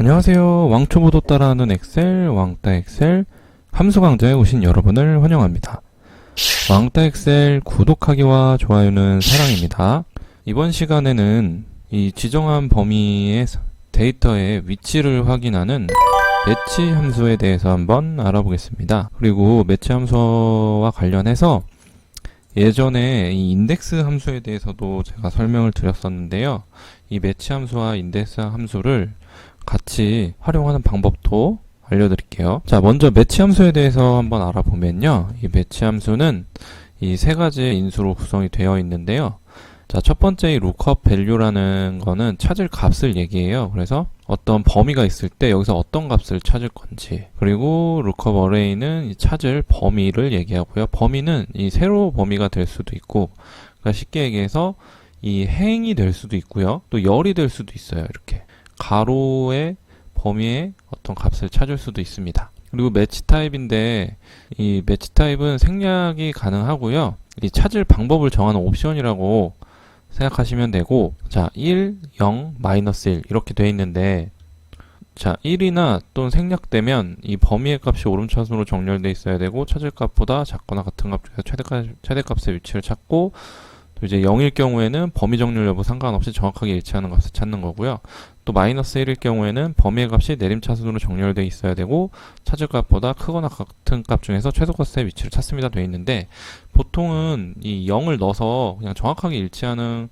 안녕하세요. 왕초보도 따라하는 엑셀, 왕따 엑셀 함수 강좌에 오신 여러분을 환영합니다. 왕따 엑셀 구독하기와 좋아요는 사랑입니다. 이번 시간에는 이 지정한 범위의 데이터의 위치를 확인하는 매치 함수에 대해서 한번 알아보겠습니다. 그리고 매치 함수와 관련해서 예전에 이 인덱스 함수에 대해서도 제가 설명을 드렸었는데요. 이 매치 함수와 인덱스 함수를 같이 활용하는 방법도 알려드릴게요. 자, 먼저 매치 함수에 대해서 한번 알아보면요. 이 매치 함수는 이 세 가지 인수로 구성이 되어 있는데요. 자, 첫 번째 이 lookup value라는 거는 찾을 값을 얘기해요. 그래서 어떤 범위가 있을 때 여기서 어떤 값을 찾을 건지. 그리고 lookup array는 이 찾을 범위를 얘기하고요. 범위는 이 세로 범위가 될 수도 있고, 그러니까 쉽게 얘기해서 이 행이 될 수도 있고요. 또 열이 될 수도 있어요. 이렇게. 가로의 범위의 어떤 값을 찾을 수도 있습니다. 그리고 매치 타입인데 이 매치 타입은 생략이 가능하고요. 이 찾을 방법을 정하는 옵션이라고 생각하시면 되고 자, 1, 0, 마이너스 1 이렇게 돼 있는데 자, 1이나 또는 생략되면 이 범위의 값이 오름차순으로 정렬돼 있어야 되고 찾을 값보다 작거나 같은 값 중에서 최대값, 최대값의 위치를 찾고 또 이제 0일 경우에는 범위 정렬 여부 상관없이 정확하게 일치하는 값을 찾는 거고요. 또 마이너스 1일 경우에는 범위의 값이 내림차순으로 정렬되어 있어야 되고 찾을 값보다 크거나 같은 값 중에서 최소 값의 위치를 찾습니다 되어 있는데 보통은 이 0을 넣어서 그냥 정확하게 일치하는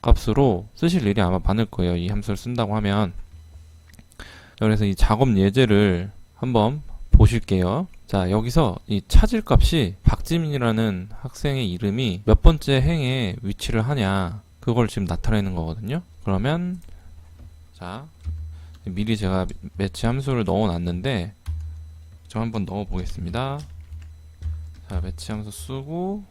값으로 쓰실 일이 아마 많을 거예요. 이 함수를 쓴다고 하면 그래서 이 작업 예제를 한번 보실게요. 자, 여기서 이 찾을 값이 박지민이라는 학생의 이름이 몇 번째 행에 위치를 하냐, 그걸 지금 나타내는 거거든요. 그러면, 자, 미리 제가 매치 함수를 넣어 놨는데, 저 한번 넣어 보겠습니다. 자, 매치 함수 쓰고,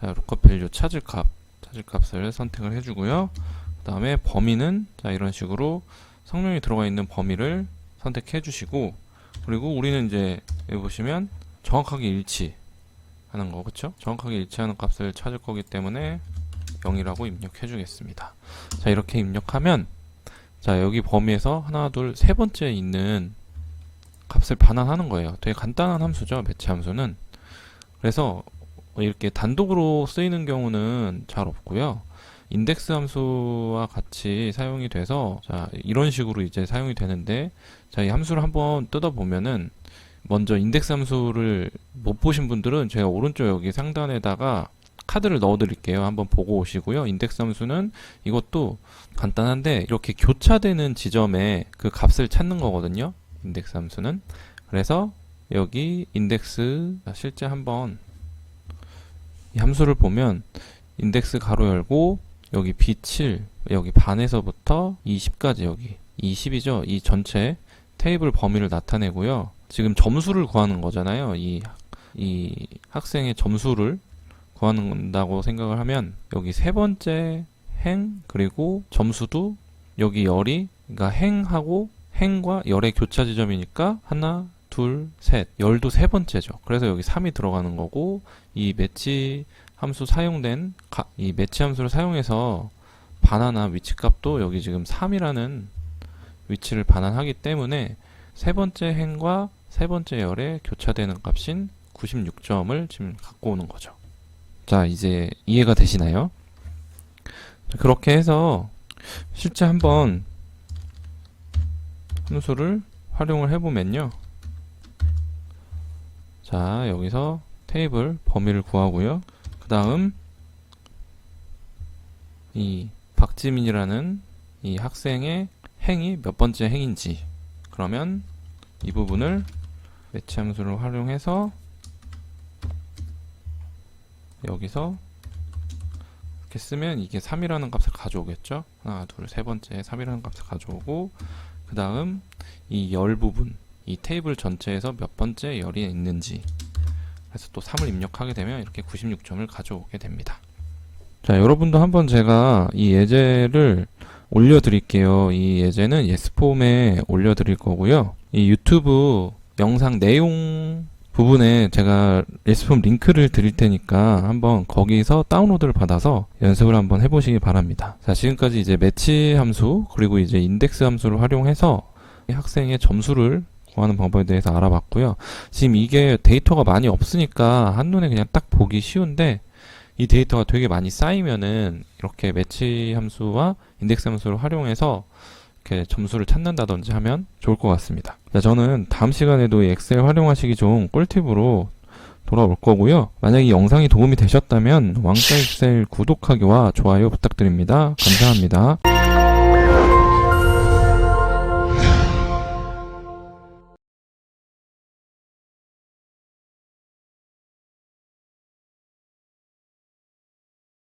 자, lookup value 찾을 값, 찾을 값을 선택을 해주고요. 그 다음에 범위는, 자, 이런 식으로 성명이 들어가 있는 범위를 선택해 주시고, 그리고 우리는 이제 여기 보시면 정확하게 일치하는 거 그쵸? 정확하게 일치하는 값을 찾을 거기 때문에 0이라고 입력해 주겠습니다. 자 이렇게 입력하면 자 여기 범위에서 하나 둘 세 번째 있는 값을 반환하는 거예요. 되게 간단한 함수죠. 배치 함수는 그래서 이렇게 단독으로 쓰이는 경우는 잘 없고요. 인덱스 함수와 같이 사용이 돼서 자 이런 식으로 이제 사용이 되는데 자 이 함수를 한번 뜯어 보면은 먼저 인덱스 함수를 못 보신 분들은 제가 오른쪽 여기 상단에다가 카드를 넣어 드릴게요. 한번 보고 오시고요. 인덱스 함수는 이것도 간단한데 이렇게 교차되는 지점에 그 값을 찾는 거거든요. 인덱스 함수는. 그래서 여기 인덱스 자, 실제 한번 이 함수를 보면 인덱스 가로 열고 여기 B7 여기 반에서부터 20까지 여기. 20이죠? 이 전체 테이블 범위를 나타내고요. 지금 점수를 구하는 거잖아요. 이, 이 학생의 점수를 구하는다고 생각을 하면 여기 세 번째 행 그리고 점수도 여기 열이 그러니까 행하고 행과 열의 교차 지점이니까 하나 둘 셋. 열도 세 번째죠. 그래서 여기 3이 들어가는 거고 이 매치 함수 사용된 가, 이 매치 함수를 사용해서 반환한 위치 값도 여기 지금 3이라는 위치를 반환하기 때문에 세 번째 행과 세 번째 열에 교차되는 값인 96점을 지금 갖고 오는 거죠. 자, 이제 이해가 되시나요? 그렇게 해서 실제 한번 함수를 활용을 해보면요. 자, 여기서 테이블 범위를 구하고요. 그 다음 이 박지민이라는 이 학생의 행이 몇 번째 행인지. 그러면 이 부분을 매치 함수를 활용해서 여기서 이렇게 쓰면 이게 3이라는 값을 가져오겠죠? 하나 둘 세 번째 3이라는 값을 가져오고 그 다음 이 열 부분 이 테이블 전체에서 몇 번째 열이 있는지 그래서 또 3을 입력하게 되면 이렇게 96점을 가져오게 됩니다. 자, 여러분도 한번 제가 이 예제를 올려드릴게요. 이 예제는 예스폼에 올려드릴 거고요. 이 유튜브 영상 내용 부분에 제가 예스폼 링크를 드릴 테니까 한번 거기서 다운로드를 받아서 연습을 한번 해보시기 바랍니다. 자, 지금까지 이제 매치 함수 그리고 이제 인덱스 함수를 활용해서 이 학생의 점수를 구하는 방법에 대해서 알아봤고요. 지금 이게 데이터가 많이 없으니까 한눈에 그냥 딱 보기 쉬운데 이 데이터가 되게 많이 쌓이면은 이렇게 매치 함수와 인덱스 함수를 활용해서 이렇게 점수를 찾는다든지 하면 좋을 것 같습니다. 자, 저는 다음 시간에도 이 엑셀 활용하시기 좋은 꿀팁으로 돌아올 거고요. 만약 이 영상이 도움이 되셨다면 왕따 엑셀 구독하기와 좋아요 부탁드립니다. 감사합니다.